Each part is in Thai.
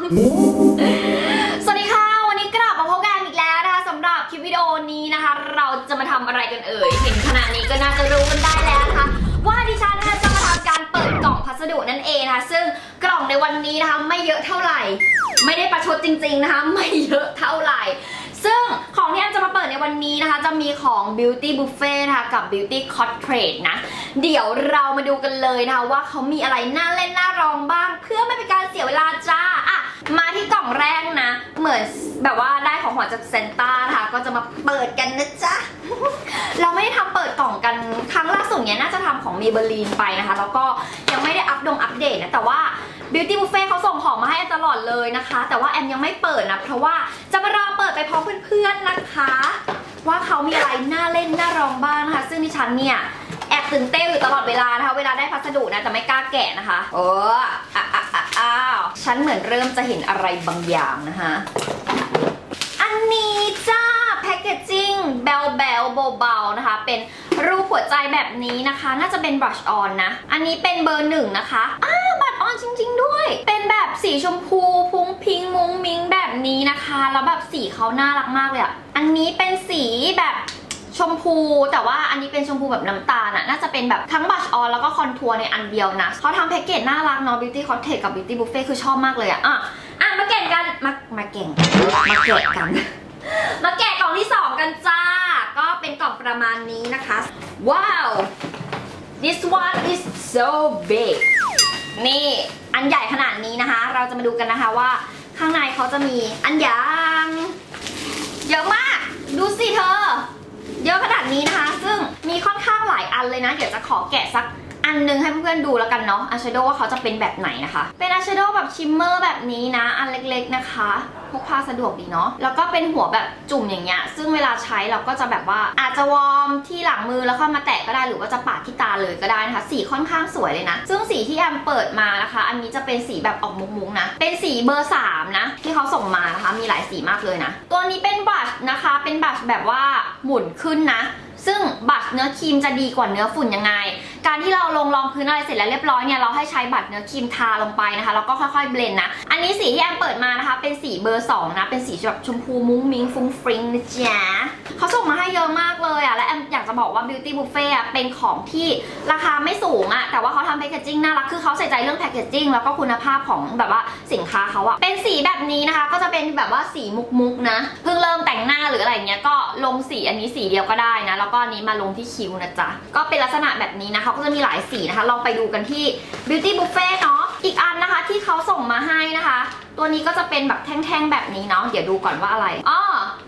สวัสดีค่ะ วันนี้กลับมาพบกันอีกแล้วนะคะสำหรับคลิปวิดีโอนี้นะคะ เราจะมาทำอะไรกันเอ่ย เห็นขนาดนี้ก็น่าจะรู้กันได้แล้วนะคะ ว่าดิฉันนะคะจะมาทำการเปิดกล่องพัสดุนั่นเองนะคะซึ่งกล่องในวันนี้นะคะไม่เยอะเท่าไหร่ ไม่ได้ประชดจริง ๆนะคะ ไม่เยอะเท่าไหร่ ซึ่งของที่แอมจะมาเปิดในวันนี้นะคะ จะมีของ Beauty Buffet นะคะกับ Beauty c o t t r a d e นะ เดี๋ยวเรามาดูกันเลยนะคะว่าเขามีอะไรน่าเล่นน่ารองบ้าง เพื่อไม่เป็นการเสียเวลาจ้า มาที่กล่องแรกนะ เหมือนแบบว่าได้ของขวัญจากเซนต้านะคะก็จะมาเปิดกันนะจ๊ะ เราไม่ได้ทำเปิดกล่องกันครั้งล่าสุดเนี้ยน่าจะทำของมีเบอร์ลีนไปนะคะ แล้วก็ยังไม่ได้อัปดงอัปเดตนะแต่ว่า Beauty Buffet เขาส่งของมาให้ตลอดเลยนะคะ แต่ว่าแอมยังไม่เปิดนะ เพราะว่าจะมารอเปิดไปพร้อมเพื่อนๆนะคะ ว่าเขามีอะไรน่าเล่นน่ารองบ้างนะคะ ซึ่งดิฉันเนี่ยแอบตื่นเต้นอยู่ตลอดเวลานะคะ เวลาได้พัสดุนะแต่ไม่กล้าแกะนะคะ โอ้อะอะอะอ้าว ฉันเหมือนเริ่มจะเห็นอะไรบางอย่างนะคะ อันนี้จ้าแพคเกจจิ้งแบลแบลเบาๆนะคะ เป็นรูปหัวใจแบบนี้นะคะ น่าจะเป็นบลัชออนนะ อันนี้เป็นเบอร์หนึ่งนะคะอ้าบัตรออนจริง ๆ ด้วย เป็นแบบสีชมพูพุ้งพิงมุ้งมิ้งแบบนี้นะคะ แล้วแบบสีเขาน่ารักมากเลยอะอันนี้เป็นสีแบบ ชมพูแต่ว่าอันนี้เป็นชมพูแบบน้ำตาลอะน่าจะเป็นแบบทั้งบัชออนแล้วก็คอนทัวร์ในอันเดียวนะเขาทำแพ็กเกจน่ารักเนาะ Beauty c o t t a g e กับ Beauty Buffet คือชอบมากเลยอะอะอะมาแกะกันมามาเก่งมาแกะกัน มาแกะกล่องที่ 2 กันจ้า ก็เป็นกล่องประมาณนี้นะคะ ว้าว this one is so big นี่อันใหญ่ขนาดนี้นะคะ เราจะมาดูกันนะคะว่าข้างในเขาจะมีอันยาง เยอะมาก ดูสิเธอ เยอะขนาดนี้นะคะ ซึ่งมีค่อนข้างหลายอันเลยนะ เดี๋ยวจะขอแกะสัก อันหนึงให้เพื่อนๆดูแล้วกันเนาะอายแชโดว์ว่าเขาจะเป็นแบบไหนนะคะ เป็นอายแชโดว์แบบชิมเมอร์แบบนี้นะ อันเล็กๆนะคะพกพาสะดวกดีเนาะ แล้วก็เป็นหัวแบบจุ่มอย่างเงี้ย ซึ่งเวลาใช้เราก็จะแบบว่าอาจจะวอร์มที่หลังมือแล้วค่อยมาแตะก็ได้หรือว่าจะปาดที่ตาเลยก็ได้นะคะ สีค่อนข้างสวยเลยนะ ซึ่งสีที่แอมเปิดมานะคะ อันนี้จะเป็นสีแบบออกมุกๆนะ เป็นสีเบอร์ 3 นะ ที่เขาส่งมานะคะ มีหลายสีมากเลยนะ ตัวนี้เป็นบัชนะคะ เป็นบัชแบบว่าหมุนขึ้นนะ ซึ่งบัตรเนื้อครีมจะดีกว่าเนื้อฝุ่นยังไง การที่เราลงรองพื้นอะไรเสร็จแล้วเรียบร้อยเนี่ยเราให้ใช้บัตรเนื้อครีมทาลงไปนะคะแล้วก็ค่อยๆเบลนด์นะ อันนี้สีที่แอมเปิดมานะคะ เป็นสีเบอร์2นะเป็นสีแบบชมพูมุ้งมิ้งฟุ้งฟริ้งนะจ๊ะเขาส่งมาให้เยอะมากเลยอะ จะบอกว่า Beauty Buffet อะเป็นของที่ราคาไม่สูงอะแต่ว่าเขาทำแพคเกจจิ้งน่ารักคือเขาใส่ใจเรื่องแพคเกจจิ้งแล้วก็คุณภาพของแบบว่าสินค้าเขาอะเป็นสีแบบนี้นะคะ ก็จะเป็นแบบว่าสีมุกๆนะเพิ่งเริ่มแต่งหน้าหรืออะไรเงี้ยก็ลงสีอันนี้สีเดียวก็ได้นะ แล้วก็อันนี้มาลงที่คิ้วนะจ๊ะก็เป็นลักษณะแบบนี้นะคะก็จะมีหลายสีนะคะลองไปดูกันที่ Beauty Buffet เนาะ อีกอันนะคะที่เขาส่งมาให้นะคะ ตัวนี้ก็จะเป็นแบบแท่งๆแบบนี้เนาะเดี๋ยวดูก่อนว่าอะไรอ๋อ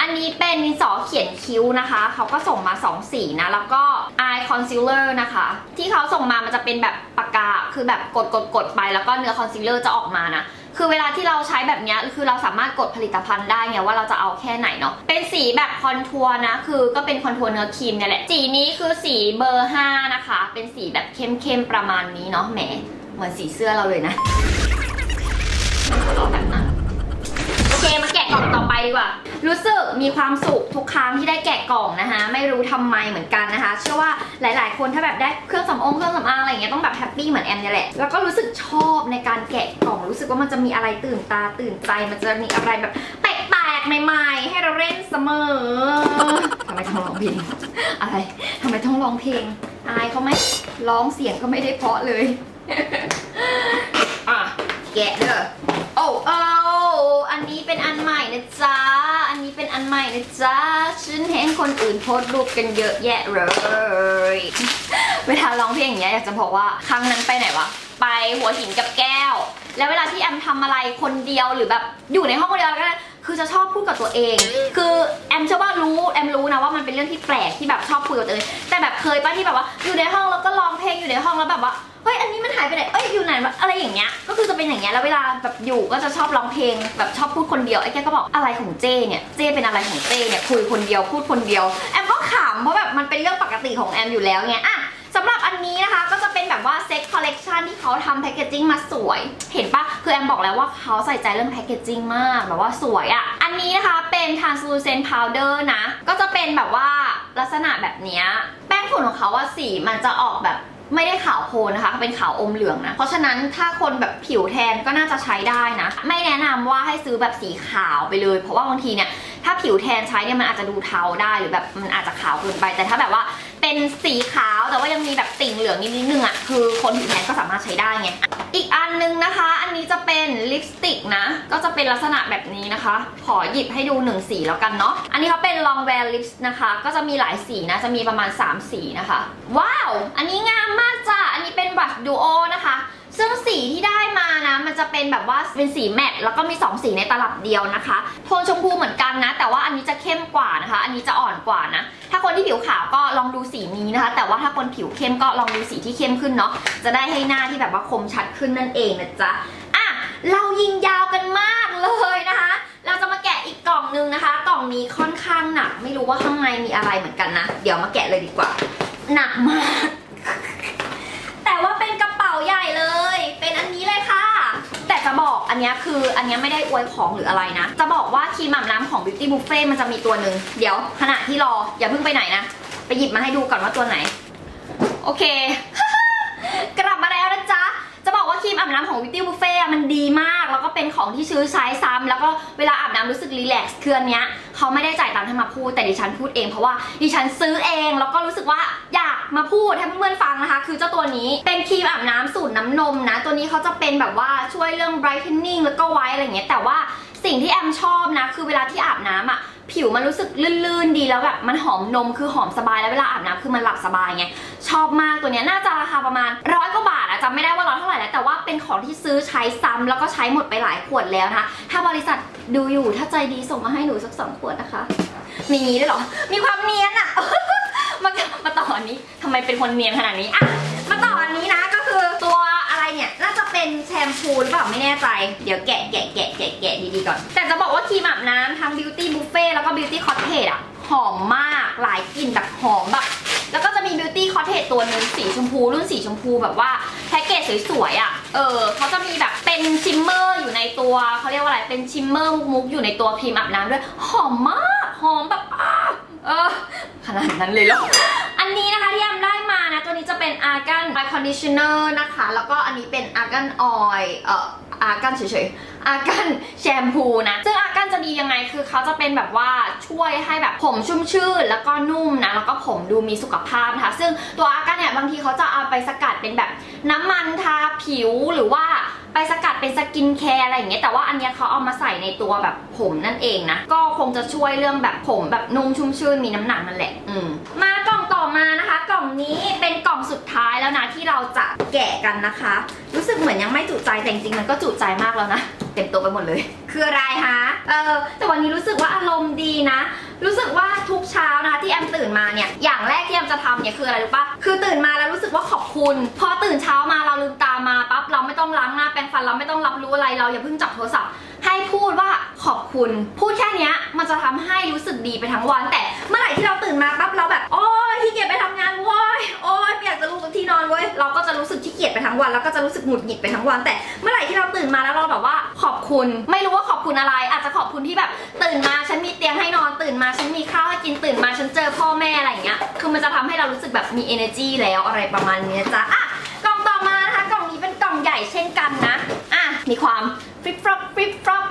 อันนี้เป็นดินสอเขียนคิ้วนะคะ เขาก็ส่งมา 2 สีนะ แล้วก็ eye concealer นะคะ ที่เขาส่งมามันจะเป็นแบบปากกา คือแบบกดกดกดไป แล้วก็เนื้อ concealer จะออกมานะ คือเวลาที่เราใช้แบบนี้คือเราสามารถกดผลิตภัณฑ์ได้ไงว่าเราจะเอาแค่ไหนเนาะ เป็นสีแบบคอนทัวร์นะ คือก็เป็นคอนทัวร์เนื้อครีมเนี่ยแหละ สีนี้คือสีเบอร์ 5 นะคะ เป็นสีแบบเข้มๆประมาณนี้เนาะแหม เหมือนสีเสื้อเราเลยนะเอาแบบนั้นโอเคมาแกะกล่องต่อไปดีกว่า รู้สึกมีความสุขทุกครั้งที่ได้แกะกล่องนะคะ ไม่รู้ทำไมเหมือนกันนะคะ เชื่อว่าหลาย ๆ คนถ้าแบบได้เครื่องสำอางเครื่องสำอางอะไรอย่างเงี้ยต้องแบบแฮปปี้เหมือนแอมเนี่ยแหละ แล้วก็รู้สึกชอบในการแกะกล่อง รู้สึกว่ามันจะมีอะไรตื่นตาตื่นใจ มันจะมีอะไรแบบแปลกๆใหม่ๆให้เราเล่นเสมอทำไมต้องร้องเพลงอะไรทำไมต้องร้องเพลงอายเขาไหมร้องเสียงก็ไม่ได้เพราะเลย อะแกะเด้อโอ้โอ้อันนี้เป็นอันใหม่นะจ๊ะ อันนี้เป็นอันใหม่นะจ๊ะฉันเห็นคนอื่นโพสต์รูปกันเยอะแยะเลย เวลาร้องเพลงอย่างเงี้ยอยากจะบอกว่าครั้งนั้นไปไหนวะ ไปหัวหินกับแก้ว แล้วเวลาที่แอมทำอะไรคนเดียวหรือแบบอยู่ในห้องคนเดียวก็ได้คือจะชอบพูดกับตัวเอง คือแอมเชื่อว่ารู้แอมรู้นะว่ามันเป็นเรื่องที่แปลกที่แบบชอบคุยกับตัวเอง แต่แบบเคยป่ะที่แบบว่าอยู่ในห้องแล้วก็ร้องเพลงอยู่ในห้องแล้วแบบว่า เฮ้ยอันนี้มันหายไปไหนเอ้ยอยู่ไหนวะอะไรอย่างเงี้ยก็คือจะเป็นอย่างเงี้ยแล้วเวลาแบบอยู่ก็จะชอบร้องเพลง แบบชอบพูดคนเดียวไอ้แกก็บอกอะไรของเจ้เนี่ยเจ้เป็นอะไรของเจ้เนี่ยคุยคนเดียวพูดคนเดียวแอมก็ขำเพราะแบบมันเป็นเรื่องปกติของแอมอยู่แล้วไงอะสำหรับอันนี้นะคะก็จะเป็นแบบว่าเซ็ตคอลเลกชันที่เขาทำแพคเกจจิ้งมาสวย เห็นปะคือแอมบอกแล้วว่าเขาใส่ใจเรื่องแพคเกจจิ้งมากแบบว่าสวยอะ่ะ อันนี้นะคะเป็น translucent powder นะ ก็จะเป็นแบบว่าลักษณะแบบเนี้ยแป้งฝุ่นของเขาว่าสีมันจะออกแบบ ไม่ได้ขาวโพลนนะคะ เป็นขาวอมเหลืองนะ เพราะฉะนั้นถ้าคนแบบผิวแทนก็น่าจะใช้ได้นะ ไม่แนะนำว่าให้ซื้อแบบสีขาวไปเลย เพราะว่าบางทีเนี่ย ถ้าผิวแทนใช้เนี่ยมันอาจจะดูเทาได้หรือแบบมันอาจจะขาวเกินไป แต่ถ้าแบบว่า เป็นสีขาวแต่ว่ายังมีแบบติ่งเหลืองนิดนึงอะคือคนผิวแทนก็สามารถใช้ได้ไงอีกอันนึงนะคะ อันนี้จะเป็นลิปสติกนะ ก็จะเป็นลักษณะแบบนี้นะคะ ขอหยิบให้ดูหนึ่งสีแล้วกันเนาะอันนี้เขาเป็น long wear lips นะคะ ก็จะมีหลายสีนะจะมีประมาณ 3 สีนะคะ ว้าว อันนี้งามมากจ้ะอันนี้เป็น brush duo นะคะซึ่งสีที่ได้มานะ มันจะเป็นแบบว่าเป็นสีแมตต์แล้วก็มี 2 สีในตลับเดียวนะคะ โทนชมพูเหมือนกันนะ แต่ว่าอันนี้จะเข้มกว่านะคะ อันนี้จะอ่อนกว่านะ ที่ผิวขาวก็ลองดูสีนี้นะคะ แต่ว่าถ้าคนผิวเข้มก็ลองดูสีที่เข้มขึ้นเนาะจะได้ให้หน้าที่แบบว่าคมชัดขึ้นนั่นเองนะจ๊ะอะเรายิงยาวกันมากเลยนะคะ เราจะมาแกะอีกกล่องนึงนะคะ กล่องนี้ค่อนข้างหนัก ไม่รู้ว่าข้างในมีอะไรเหมือนกันนะ เดี๋ยวมาแกะเลยดีกว่า หนักมาก แต่ว่าเป็นกระเป๋าใหญ่เลย เป็นอันนี้เลยค่ะ แต่จะบอกอั นนี้คืออันนี้ไม่ได้อวยของหรืออะไรนะ จะบอกว่าครีมอาบน้ำของ Beauty Buffet มันจะมีตัวหนึ่งเดี๋ยวขณะที่รออย่าเพิ่งไปไหนนะ ไปหยิบมาให้ดูก่อนว่าตัวไหน โอเค กลับมาแล้วนะจ๊ะจะบอกว่าครีมอาบน้ำของ Beauty Buffet มันดีมาก แล้วก็เป็นของที่ซื้อใช้ซ้ำแล้วก็เวลาอาบน้ำรู้สึกรีแลกซ์คืออันเนี้ยเขาไม่ได้จ่ายตังค์ให้มาพูดแต่ดิฉันพูดเองเพราะว่าดิฉันซื้อเองแล้วก็รู้สึกว่าอยาก มาพูดให้เพื่อนๆฟังนะคะ คือเจ้าตัวนี้เป็นครีมอาบน้ำสูตรน้ำนมนะ ตัวนี้เขาจะเป็นแบบว่าช่วยเรื่อง brightening แล้วก็ไวท์อะไรเงี้ยแต่ว่าสิ่งที่แอมชอบนะ คือเวลาที่อาบน้ำอะผิวมันรู้สึกลื่นๆดีแล้วแบบมันหอมนมคือหอมสบายแล้วเวลาอาบน้ำคือมันหลับสบายไงชอบมากตัวเนี้ยน่าจะราคาประมาณร้อยกว่าบาทอะจำไม่ได้ว่าร้อยเท่าไหร่แล้วแต่ว่าเป็นของที่ซื้อใช้ซ้ำแล้วก็ใช้หมดไปหลายขวดแล้วนะคะถ้าบริษัทดูอยู่ถ้าใจดีส่งมาให้หนูสักสองขวดนะคะ มีงนี้ด้วยหรอ มีความเนียนอะ มามาต่ออันนี้ทำไมเป็นคนเนียนขนาดนี้อะมาต่ออันนี้นะก็คือตัวอะไรเนี่ยน่าจะเป็นแชมพูหรือเปล่าไม่แน่ใจ เดี๋ยวแกะแกะแกะแกะแกะดีๆก่อน แต่จะบอกว่าครีมอาบน้ำทั้ง Beauty Buffet แล้วก็ Beauty Cottage อะหอมมากหลายกลิ่นแบบหอมแบบแล้วก็จะมี Beauty Cottage ตัวหนึงสีชมพูรุ่นสีชมพูแบบว่าแพ็กเกจสวยๆอะ่ะ เออเขาจะมีแบบเป็นชิมเมอร์อยู่ในตัวเขาเรียกว่าอะไร เป็นชิมเมอร์มุกๆอยู่ในตัวครีมอาบน้ำด้วย หอมมาก หอมแบบอ้าเออ ขนาดนั้นเลยเหรอ อันนี้นะคะที่แอมได้มานะ ตัวนี้จะเป็น Argan Eye Conditioner นะคะ แล้วก็อันนี้เป็น Argan Oil เอ่อ Argan เฉยๆ Argan แชมพูนะ ซึ่ง Argan จะดียังไง คือเขาจะเป็นแบบว่าช่วยให้แบบผมชุ่มชื่น แล้วก็นุ่มนะ แล้วก็ผมดูมีสุขภาพนะคะ ซึ่งตัว Argan เนี่ยบางทีเขาจะเอาไปสกัดเป็นแบบน้ำมันทาผิวหรือว่า ไปสกัดเป็นสกินแคร์อะไรอย่างเงี้ยแต่ว่าอันเนี้ยเขาเอามาใส่ในตัวแบบผมนั่นเองนะ ก็คงจะช่วยเรื่องแบบผมแบบนุ่มชุ่มชื่นมีน้ำหนักนั่นแหละ อืมมากล่องต่อมานะคะ กล่องนี้เป็นกล่องสุดท้ายแล้วนะที่เราจะแกะกันนะคะ รู้สึกเหมือนยังไม่จุใจแต่จริงๆมันก็จุใจมากแล้วนะเต็มตัวไปหมดเลย คืออะไรคะเออแต่วันนี้รู้สึกว่าอารมณ์ดีนะ รู้สึกว่าทุกเช้านะคะที่แอมตื่นมาเนี่ยอย่างแรกที่แอมจะทำเนี่ยคืออะไรรู้ปะคือตื่นมาแล้วรู้สึกว่าขอบคุณ พอตื่นเช้ามาเราลืมตามาปั๊บเราไม่ต้องล้างหน้าแปรงฟันเราไม่ต้องรับรู้อะไรเราอย่าเพิ่งจับโทรศัพท์ให้พูดว่าขอบคุณ พูดแค่นี้มันจะทำให้รู้สึกดีไปทั้งวัน แต่เมื่อไหร่ที่เราตื่นมาปั๊บเราแบบ โอ๊ยขี้เกียจไปทำงานเว้ยโอ๊ยไม่อยากจะลุกจากที่นอนเว้ยเราก็จะรู้สึกขี้เกียจไปทั้งวันแล้วก็จะรู้สึกหงุดหงิดไปทั้งวัน แต่เมื่อไหร่ที่เราตื่นมาแล้วเราแบบว่าขอบคุณ ไม่รู้ว่าขอบคุณอะไร อาจจะขอบคุณที่แบบตื่นมาฉันมีเตีย มาฉันมีข้าวให้กินตื่นมาฉันเจอพ่อแม่อะไรอย่างเงี้ย คือมันจะทำให้เรารู้สึกแบบมี energy แล้วอะไรประมาณนี้จ้ะอะกล่องต่อมานะคะกล่องนี้เป็นกล่องใหญ่เช่นกันนะ อะมีความฟริปฟรอปฟริปฟรอป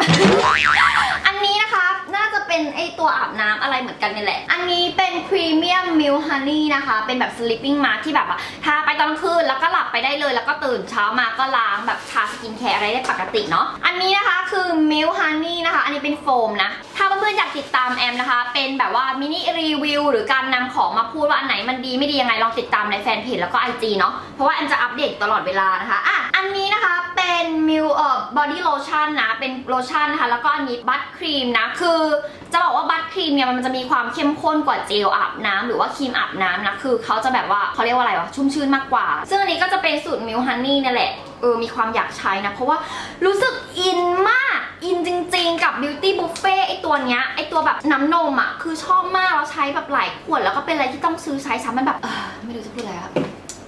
เป็นไอตัวอาบน้ำอะไรเหมือนกันนี่แหละ อันนี้เป็นพรีเมียมมิลฮันนี่นะคะ เป็นแบบ sleeping mask ที่แบบว่าทาไปตอนกลางคืนแล้วก็หลับไปได้เลย แล้วก็ตื่นเช้ามาก็ล้างแบบทาสกินแคร์อะไรได้ปกติเนาะ อันนี้นะคะคือมิลฮันนี่นะคะ อันนี้เป็นโฟมนะ ถ้าเพื่อนๆอยากติดตามแอมนะคะ เป็นแบบว่ามินิรีวิวหรือการนำของมาพูดว่าอันไหนมันดีไม่ดียังไงลองติดตามในแฟนเพจแล้วก็ IG เนาะ เพราะว่าแอมจะอัปเดตตลอดเวลานะคะ อะ อันนี้นะคะเป็น เอ่อบอดี้โลชั่นนะ เป็นโลชั่นนะคะ แล้วก็อันนี้บัตครีมนะ คือจะบอกว่าบัตครีมเนี่ยมันจะมีความเข้มข้นกว่าเจลอาบน้ำหรือว่าครีมอาบน้ำนะ คือเขาจะแบบว่าเขาเรียกว่าอะไรวะ ชุ่มชื่นมากกว่า ซึ่งอันนี้ก็จะเป็นสูตรมิลฮันนี่นี่แหละ เออ มีความอยากใช้นะ เพราะว่ารู้สึกอินมาก อินจริง ๆ กับ Beauty Buffet ไอตัวเนี้ย ไอตัวแบบน้ำนมอะ คือชอบมากแล้วใช้แบบหลายขวด แล้วก็เป็นอะไรที่ต้องซื้อใช้ซ้ำมันแบบเออไม่รู้จะพูดอะไรอะ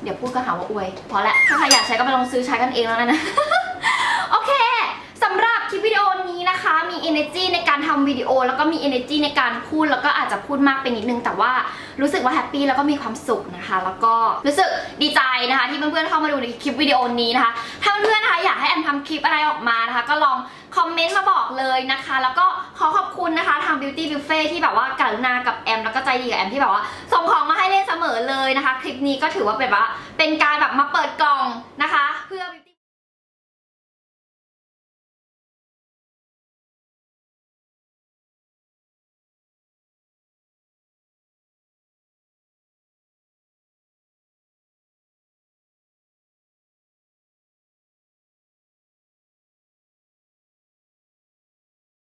เดี๋ยวพูดก็หาว่าอวยพอละถ้าใครอยากใช้ก็ไปลองซื้อใช้กันเองแล้วนะ โอเค สำหรับคลิปวิดีโอนี้นะคะ มี energy ในการทำวิดีโอ แล้วก็มี energy ในการพูดแล้วก็อาจจะพูดมากไปนิดนึง แต่ว่ารู้สึกว่าแฮปปี้แล้วก็มีความสุขนะคะ แล้วก็รู้สึกดีใจนะคะ ที่เพื่อนๆเข้ามาดูในคลิปวิดีโอนี้นะคะ ถ้าเพื่อนๆนะคะอยากให้แอมทำคลิปอะไรออกมานะคะ ก็ลองคอมเมนต์มาบอกเลยนะคะ แล้วก็ขอขอบคุณนะคะทาง Beauty Buffet ที่แบบว่ากรุณากับแอม แล้วก็ใจดีกับแอมที่แบบว่าส่งของมาให้เล่นเสมอเลยนะคะ คลิปนี้ก็ถือว่าเป็นว่าเป็นการแบบมาเปิดกล่องนะคะ เพื่อ